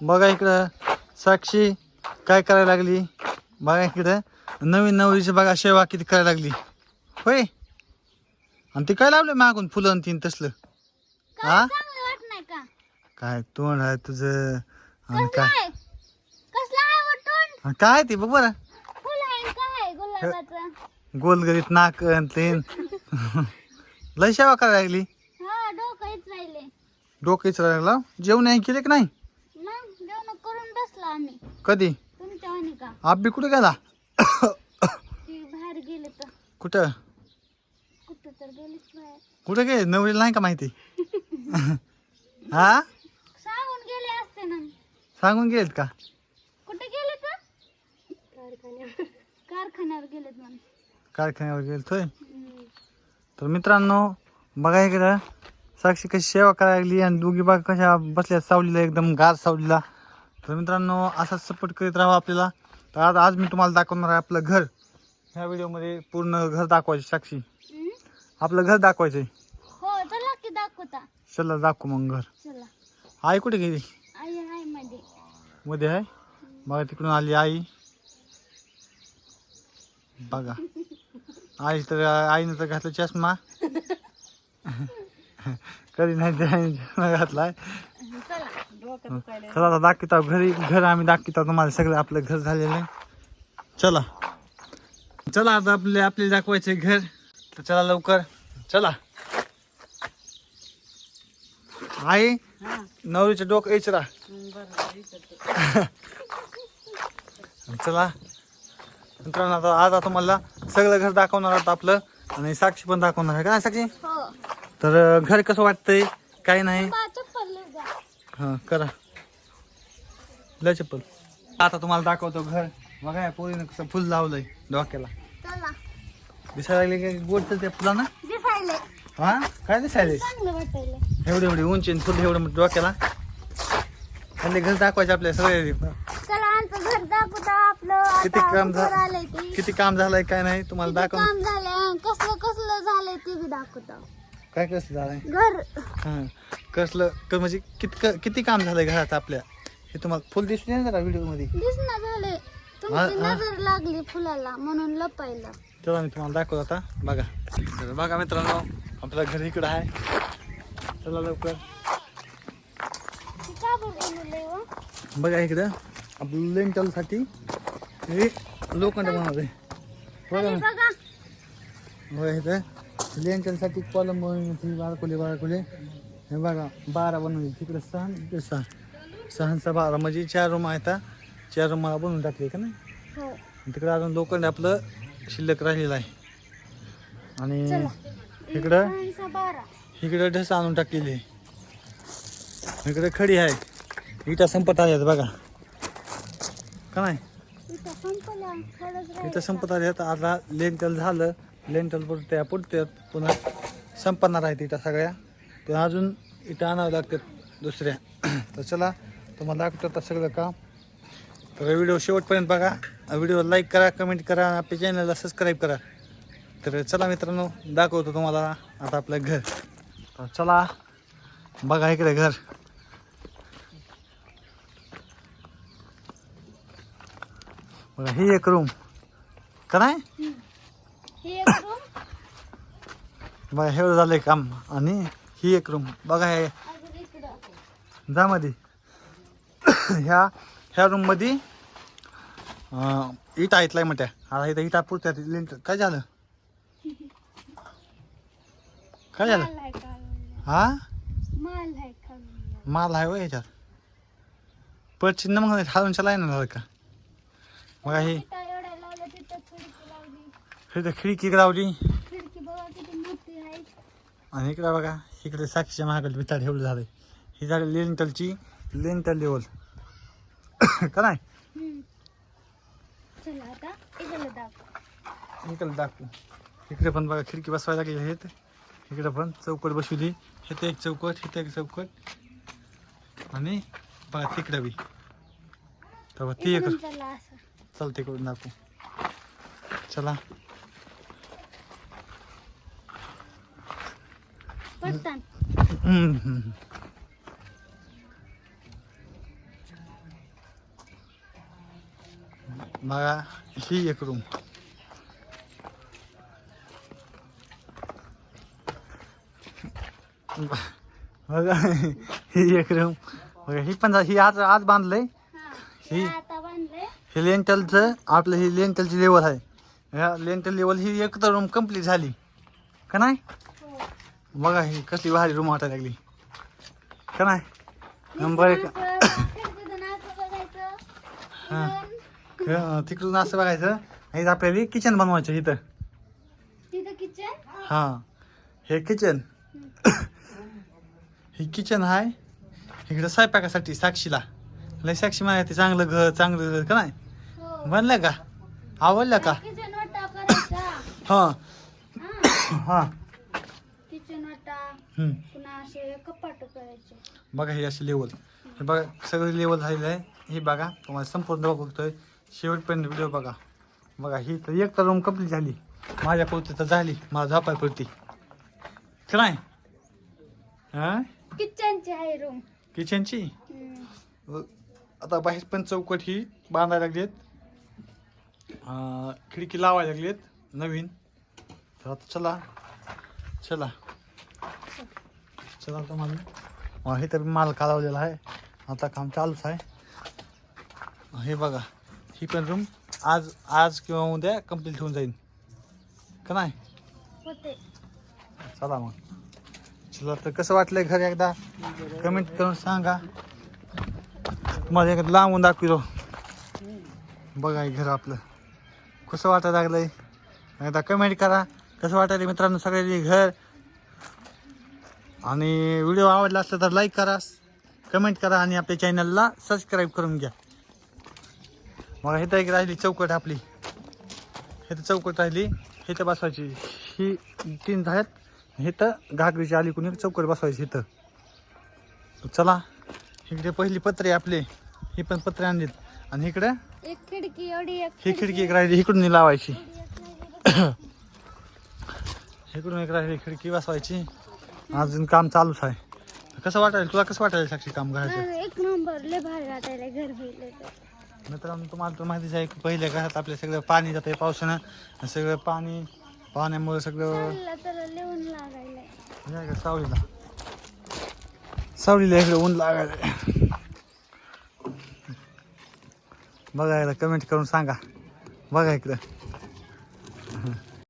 बघा इकडं. साक्षी काय करायला लागली? बघा इकडं. नवीन नवरीची बघा सेवा किती करायला लागली. होय? आणि ती काय लावलं मागून फुलं आणि तीन तसलं? हा? काय तोंड आहे तुझं? आणि काय? काय आणि ते बघ बरं. गोलगरीत नाक आणि तीन लय सेवा करायला लागली. हा डोकं डोकेच लागला जेवण नाही केले की नाही मग जेवण करून बसलो आम्ही. कधी? तुमच्या वाणी का? आब्बी कुठे गेला? ती बाहेर गेले तर. कुठं? कुठं तर गेलीच बाहेर. कुठे गे? नवरीला नाही का माहिती? हा? सांगून गेले असते ना. सांगून गेलेत का? कुठे गेले तर? कारखान्यावर कारखान्यावर गेलेत म्हणून. कारखान्यावर तर मित्रांनो बघा इकडं. साक्षी कशी सेवा करायला लागली आणि दोघी बाग कशा बसल्या सावलीला एकदम गार सावलीला. तर मित्रांनो असाच सपोर्ट करीत राहा आपल्याला. तर आज आज मी तुम्हाला दाखवणार आहे आपलं घर. ह्या व्हिडिओमध्ये पूर्ण घर दाखवायचे साक्षी? आपलं घर दाखवायचंय. हो चला की दाखवता. चला दाखवू मग घर. चला. आई कुठे गेली? आई आहे मध्ये. मध्ये आहे? बघा तिकडून आली आई. बघा. आई तर आईनं तर घातला चष्मा. कधी नाही घातलाय. चला चला आता दाखवता घरी घर आम्ही दाखवता तुम्हाला सगळं आपलं घर झालेलं आहे. चला. चला आता आपले आपले दाखवायचे घर. तर चला लवकर. चला. आई नवरीचं डोकं इचरा. चला. मित्रांनो आता आज आता मला सगळं घर दाखवणार आता आपलं. आणि साक्षी पण दाखवणार आहे. का नाही साक्षी? हो. तर घर कसं वाटतंय? काही नाही. हा करा. लय चप्पल. आता तुम्हाला दाखवतो घर. बघा पोरीनं कसं फुल लावलंय डोक्याला. चला. दिसायला लागले की? गोड तर त्या फुलानं? दिसायले. हा? काय दिसायले? चांगलं वाटायले. एवढे एवढे उंची आणि फुल एवढं डोक्याला. आणि घर दाखवायचे आपल्या सगळे चला आमचं घर दाखवता आपलं. किती काम घर झा- आलंय ते. किती काम झालंय काय नाही तुम्हाला दाखव काम झालंय? कसलं कसलं झालंय ते बी दाखवता. काय कसं झालंय? घर. हा. कसलं क- म्हणजे किती किती काम झालंय घरात आपल्या? हे तुम्हाला फुल दिसून येणार का व्हिडिओमध्ये? दिसना झाले तुमची हा, हा. नजर लागली फुलाला म्हणून लपायला चला मी तुम्हाला दाखवतो आता. बघा. तर बघा मित्रांनो आपलं घर इकडं आहे. चला लवकर. का बरं व? बघा इकडं. आपलं लेंटलसाठी हे लोखंड बनवत आहे बघा. ना बघा. बघा इथं. लेंटलसाठी कॉलम बनवली बारकोले बारकोले हे बघा बारा बनवली. तिकडे सहा आणि इकडे सहा. सहाचा बारा. म्हणजे चार रूम आहेत. चार रूम मला बनवून टाकले का नाही? हो. तिकडे अजून लोखंड आपलं शिल्लक राहिलेलं आहे. आणि इकडं इकडे ढस आणून टाकलेली आहे. इकडे खडी आहे इटा संपत आल्यात बघा. का नाही? इथं संपत आल्यात. आता लेंटल झालं. लेंटल पुरत्या पुरत्यात पुन्हा संपणार आहेत इटा सगळ्या. पण अजून इटा आणाव्या लागतात दुसऱ्या. तर चला तुम्हाला दाखवतो आता सगळं काम. तर व्हिडिओ शेवटपर्यंत बघा. व्हिडिओ लाईक करा कमेंट करा आपल्या चॅनलला सबस्क्राईब करा. तर चला मित्रांनो दाखवतो तुम्हाला आता आपलं घर. तर चला बघा इकडे घर. बघा ही एक रूम का नाही हे एक room, बघा हे झालंय काम. आणि ही एक रूम बघा हे. जा मध्ये ह्या ह्या रूममध्ये अं, इटा ऐकलाय म्हणत्या आता इथं इटा पुरत्या लिंट काय झालं? काय झालं? माल आहे का? हा? माल आहे ह्याच्यात पण चिन्ह मग हालून चलाय ना झालं का? मग ही खिडकी लावली इथं खिडकी लावली खिडकी बघा किती मोठी आहे आणि इकडे बघा इकडे साक्षीच्या महागड बिताड ठेवलं झालंय ही झाली लेंटलची लेंटल लेवल का नाही? इकडे दाखव. इकडे पण बघा खिडकी बसवायला गेली आहेत. इकडे पण चौकट बसवली. इथं एक चौकट इथं एक चौकट. आणि बघा तिकडे बी. तर ती एक इकडून चला असं. चल तिकडून दाखवू. चला. बघा ही एक रूम बघा ही एक रूम बघा ही पण ही आज आज बांधलंय. हा ही- लेंटलचं आपलं ही लेंटलची लेवल आहे. ह्या लेंटल लेवल ही एक तर रूम कंप्लीट झाली. का नाही? बघा ही कसली भारी रूम वाटायला लागली. का नाही? नंबर एक. हा. तिकडून असं बघायचं. आणि आपल्याला किचन बनवायचं इथं. हा. हे किचन हे किचन आहे इकडं स्वयंपाकासाठी साक्षीला. लय साक्षी माहिती चांगलं घर चांगलं घर का नाही? हो. बनलं का? आवडलं का? हा. हा. किचन वाटा हम्म. पुन्हा असे कपाट करायचे. बघा हे अशी लेवल हे बघा सगळं लेवल झालेलं आहे. हे बघा तुम्हाला संपूर्ण बघतोय शेवटपर्यंत व्हिडिओ बघा. बघा ही तर एक तर रूम कंप्लीट झाली. माझ्या तर झाली. मला झोपाय पुरती. का नाही? हा? किचनची आहे रूम किचनची? आता बाहेर पण चौकट ही बांधायला लागलेत. अं, खिडकी लावायला लागलेत. नवीन. तर आता चला. चला. आता मला हे तर माल कालवलेला आहे. आता काम चालूच आहे. हे बघा ही पण रूम आज आज किंवा उद्या कंप्लीट होऊन जाईल. का नाही? चला मग. चला तर कसं वाटलंय घर एकदा? कमेंट करून सांगा. तुम्हाला एकदा लांबून दाखवितो. बघा हे घर आपलं. कसं वाटायला लागलंय? एकदा कमेंट करा. कसं वाटायला मित्रांनो सगळ्यांनी घर? आणि व्हिडिओ आवडला असला तर लाईक करा कमेंट करा आणि आपल्या चॅनलला सबस्क्राईब करून घ्या. मग हे तर एक राहिली चौकट आपली. हे तर चौकट राहिली. हे तर बसवायची. ही तीन आहेत हे तर घागरीची आली कोणी? चौकट बसवायची इथं. चला इकडे पहिली पत्रे आपले. ही पण पत्रे आणलीत. आणि इकडे? खिडकी ही खिडकी. एक राहिली. इकडून लावायची. इकडून एक राहिली खिडकी बसवायची. अजून काम चालूच आहे. कसं वाटायला? तुला कसं वाटायला साक्षी काम करायचं? एक नंबर लय भारी वाटायला घर भेटलं तर. मित्रांनो तुम्हाला तर माहितीच आहे की पहिल्या घरात आपल्या सगळं पाणी जातं पावसानं. आणि सगळं पाणी पाण्यामुळे सगळं तर लिहून लागायला. नाही का सावलीला. सावलीला इकडे ऊन लागायला. बघा एकदा कमेंट करून सांगा. बघा इकडं.